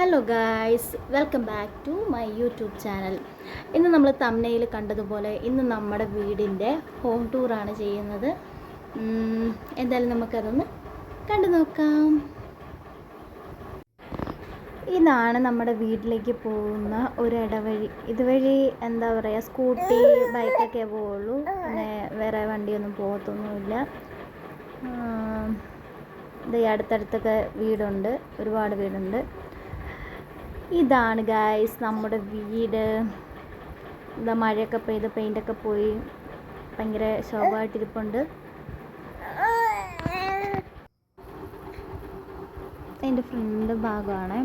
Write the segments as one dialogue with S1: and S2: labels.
S1: Hello guys welcome back to my YouTube channel ഇന്ന് നമ്മൾ തമ്മനയിൽ കണ്ടതുപോലെ ഇന്ന് നമ്മുടെ വീടിന്റെ ഹോം ടൂറാണ് ചെയ്യുന്നത്. എന്തായാലും നമുക്കതൊന്ന് കണ്ടു നോക്കാം. ഇതാണ് നമ്മുടെ വീട്ടിലേക്ക് പോകുന്ന ഒരു ഇടവഴി ഇതുവഴി എന്താ പറയുക സ്കൂട്ടി ബൈക്കൊക്കെ പോവുള്ളൂ. പിന്നെ വേറെ വണ്ടിയൊന്നും പോകത്തൊന്നുമില്ല. ഇത് അടുത്തടുത്തൊക്കെ വീടുണ്ട്. ഒരുപാട് വീടുണ്ട്. ഇതാണ് ഗായ്സ് നമ്മുടെ വീട്. ഇതാ മഴയൊക്കെ പെയ്ത് പെയിന്റൊക്കെ പോയി. ഭയങ്കര ശോഭമായിട്ടിരിപ്പുണ്ട് എന്റെ ഫ്രണ്ട് ഭാഗമാണ്.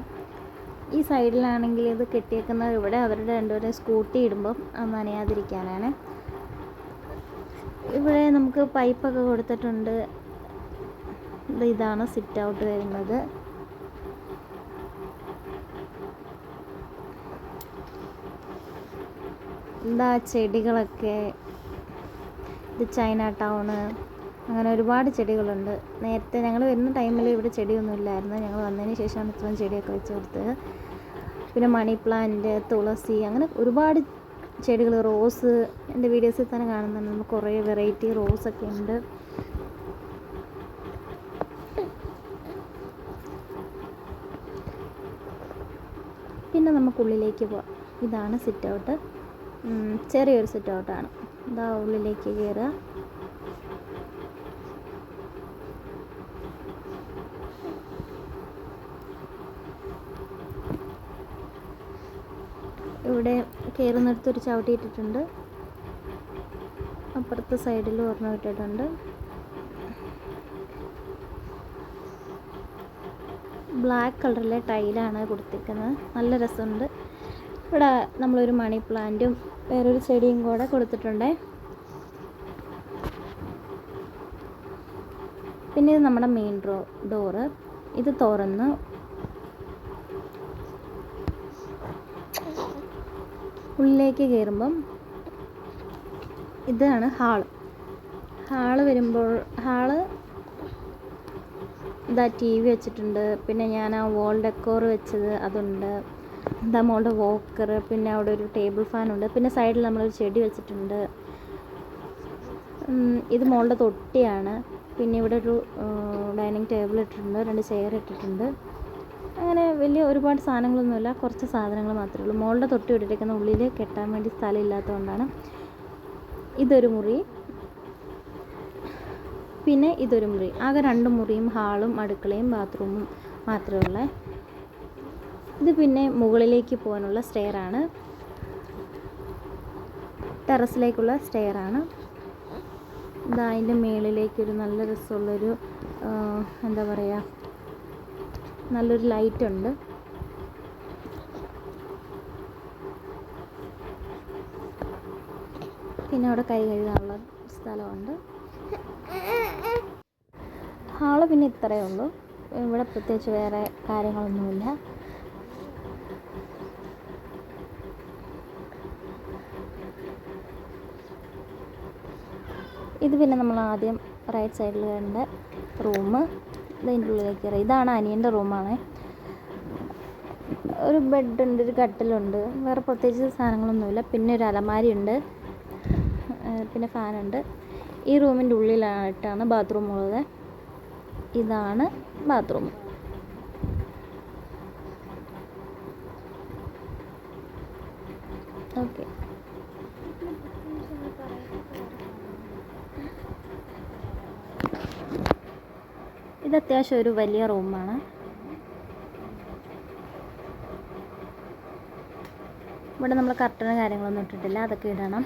S1: ഈ സൈഡിലാണെങ്കിൽ ഇത് കെട്ടിയേക്കുന്നത് ഇവിടെ. അവരുടെ രണ്ടുപേരും സ്കൂട്ടി ഇടുമ്പം നനയാതിരിക്കാനാണ്. ഇവിടെ നമുക്ക് പൈപ്പൊക്കെ കൊടുത്തിട്ടുണ്ട്. ഇതാണ് സിറ്റ് ഔട്ട് വരുന്നത്. എന്താ ചെടികളൊക്കെ? ഇത് ചൈന ടൗണ്. അങ്ങനെ ഒരുപാട് ചെടികളുണ്ട്. നേരത്തെ ഞങ്ങൾ വരുന്ന ടൈമിൽ ഇവിടെ ചെടിയൊന്നും ഇല്ലായിരുന്നു. ഞങ്ങൾ വന്നതിന് ശേഷമാണ് ഇത്രയും ചെടിയൊക്കെ വെച്ച് കൊടുത്തത്. പിന്നെ മണി പ്ലാന്റ് തുളസി അങ്ങനെ ഒരുപാട് ചെടികൾ റോസ് എന്റെ വീഡിയോസിൽ തന്നെ കാണുന്നുണ്ട്. നമുക്ക് കുറേ വെറൈറ്റി റോസൊക്കെ ഉണ്ട്. പിന്നെ നമുക്കുള്ളിലേക്ക് പോവാം. ഇതാണ് സിറ്റ് ഔട്ട്. ചെറിയൊരു സിറ്റ് ഔട്ടാണ് ഇതാ ഉള്ളിലേക്ക് കയറുക ഇവിടെ കയറുന്നിടത്ത് ഒരു ചവിട്ടി ഇട്ടിട്ടുണ്ട്. അപ്പുറത്തെ സൈഡിൽ ഒരെണ്ണം ഇട്ടിട്ടുണ്ട്. ബ്ലാക്ക് കളറിലെ ടൈലാണ് കൊടുത്തിരിക്കുന്നത്. നല്ല രസമുണ്ട്. ഇവിടെ നമ്മളൊരു മണി പ്ലാന്റും വേറൊരു ചെടിയും കൂടെ കൊടുത്തിട്ടുണ്ട്. പിന്നെ ഇത് നമ്മുടെ മെയിൻ ഡോ ഡോറ് ഇത് തുറന്ന് ഉള്ളിലേക്ക് കയറുമ്പം ഇതാണ് ഹാൾ ഹാൾ വരുമ്പോൾ ഹാൾ ഇതാ ടി വി വെച്ചിട്ടുണ്ട്. പിന്നെ ഞാൻ ആ വോൾ ഡെക്കോർ വെച്ചത് അതുണ്ട്. ഇതാ മോളുടെ വോക്കർ പിന്നെ അവിടെ ഒരു ടേബിൾ ഫാൻ ഉണ്ട്. പിന്നെ സൈഡിൽ നമ്മളൊരു ചെടി വെച്ചിട്ടുണ്ട്. ഇത് മോളുടെ തൊട്ടിയാണ്. പിന്നെ ഇവിടെ ഒരു ഡൈനിങ് ടേബിൾ ഇട്ടിട്ടുണ്ട്. രണ്ട് ചെയർ ഇട്ടിട്ടുണ്ട്. അങ്ങനെ വലിയ ഒരുപാട് സാധനങ്ങളൊന്നുമില്ല. കുറച്ച് സാധനങ്ങൾ മാത്രമേ ഉള്ളൂ. മോളുടെ തൊട്ടി ഇട്ടിരിക്കുന്ന ഉള്ളിൽ കെട്ടാൻ വേണ്ടി സ്ഥലം ഇല്ലാത്തതുകൊണ്ടാണ് ഇതൊരു മുറി. പിന്നെ ഇതൊരു മുറി. ആകെ രണ്ട് മുറിയും ഹാളും അടുക്കളയും ബാത്റൂമും മാത്രമേ ഉള്ളേ. ഇത് പിന്നെ മുകളിലേക്ക് പോകാനുള്ള സ്റ്റെയർ ആണ് ടെറസിലേക്കുള്ള സ്റ്റെയർ ആണ് ഇതാ അതിന്റെ മേളിലേക്കൊരു നല്ല രസമുള്ളൊരു എന്താ പറയുക നല്ലൊരു ലൈറ്റ് ഉണ്ട് പിന്നെ അവിടെ കൈ കഴുകാനുള്ള സ്ഥലമുണ്ട്. ഹാൾ പിന്നെ ഇത്രയേ ഉള്ളൂ. ഇവിടെ പ്രത്യേകിച്ച് വേറെ കാര്യങ്ങളൊന്നുമില്ല. ഇത് പിന്നെ നമ്മൾ ആദ്യം റൈറ്റ് സൈഡിൽ കണ്ട റൂം ഇതിന്റെ ഉള്ളിലേക്ക് കയറി. ഇതാണ് അനിയന്റെ റൂമാണ് ഒരു ബെഡുണ്ട് ഒരു കട്ടിലുണ്ട് വേറെ പ്രത്യേകിച്ച് സാധനങ്ങളൊന്നുമില്ല പിന്നെ ഒരു അലമാരി ഉണ്ട്. ഏഹ് പിന്നെ ഫാനുണ്ട് ഈ റൂമിന്റെ ഉള്ളിലായിട്ടാണ് ബാത്റൂം ഉള്ളത്. ഇതാണ് ബാത്റൂം ഓക്കെ അത്യാവശ്യം ഒരു വലിയ റൂമാണ്. ഇവിടെ നമ്മൾ കർട്ടനും കാര്യങ്ങളൊന്നും ഇട്ടിട്ടില്ല അതൊക്കെ ഇടണം.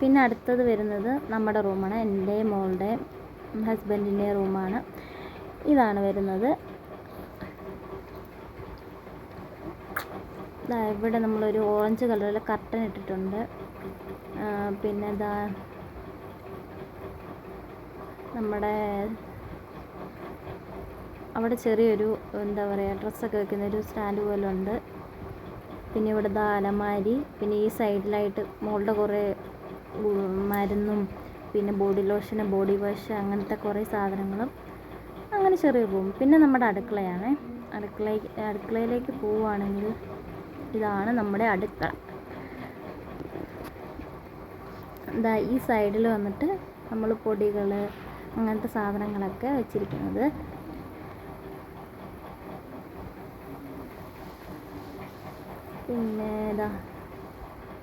S1: പിന്നെ അടുത്തത് വരുന്നത് നമ്മുടെ റൂമാണ് എന്റെ മോളുടെ ഹസ്ബൻഡിന്റെ റൂമാണ്. ഇതാണ് വരുന്നത്. ഇവിടെ നമ്മളൊരു ഓറഞ്ച് കളറിൽ കർട്ടൻ ഇട്ടിട്ടുണ്ട്. പിന്നെ ഇതാ നമ്മുടെ അവിടെ ചെറിയൊരു എന്താ പറയുക ഡ്രസ്സൊക്കെ വെക്കുന്ന ഒരു സ്റ്റാൻഡ് പോലെ ഉണ്ട് പിന്നെ ഇവിടെ ദാ അലമാരി പിന്നെ ഈ സൈഡിലായിട്ട് മോളുടെ കുറേ മരുന്നും പിന്നെ ബോഡി ലോഷന് ബോഡി വാഷ് അങ്ങനത്തെ കുറേ സാധനങ്ങളും അങ്ങനെ ചെറിയ റൂം. പിന്നെ നമ്മുടെ അടുക്കളയാണ്. അടുക്കള അടുക്കളയിലേക്ക് പോവുകയാണെങ്കിൽ ഇതാണ് നമ്മുടെ അടുക്കള. എന്താ ഈ സൈഡിൽ വന്നിട്ട് നമ്മൾ പൊടികൾ അങ്ങനത്തെ സാധനങ്ങളൊക്കെ വെച്ചിരിക്കുന്നത്. പിന്നെ ഇതാ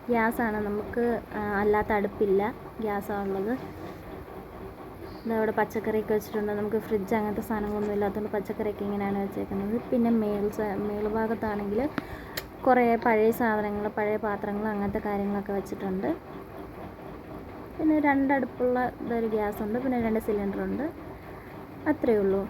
S1: ഗ്യാസാണ്. നമുക്ക് അല്ലാത്ത അടുപ്പില്ല ഗ്യാസാണുള്ളത്. ഇതാ അവിടെ പച്ചക്കറിയൊക്കെ വെച്ചിട്ടുണ്ട്. നമുക്ക് ഫ്രിഡ്ജ് അങ്ങനത്തെ സാധനങ്ങളൊന്നും ഇല്ലാത്തതുകൊണ്ട് പച്ചക്കറിയൊക്കെ ഇങ്ങനെയാണ് വെച്ചേക്കുന്നത്. പിന്നെ മേൽ മേൽഭാഗത്താണെങ്കിൽ കുറേ പഴയ സാധനങ്ങൾ പഴയ പാത്രങ്ങൾ അങ്ങനത്തെ കാര്യങ്ങളൊക്കെ വെച്ചിട്ടുണ്ട്. പിന്നെ രണ്ടടുപ്പുള്ള ഇതൊരു ഗ്യാസുണ്ട്. പിന്നെ രണ്ട് സിലിണ്ടറുണ്ട്. അത്രയേ ഉള്ളൂ.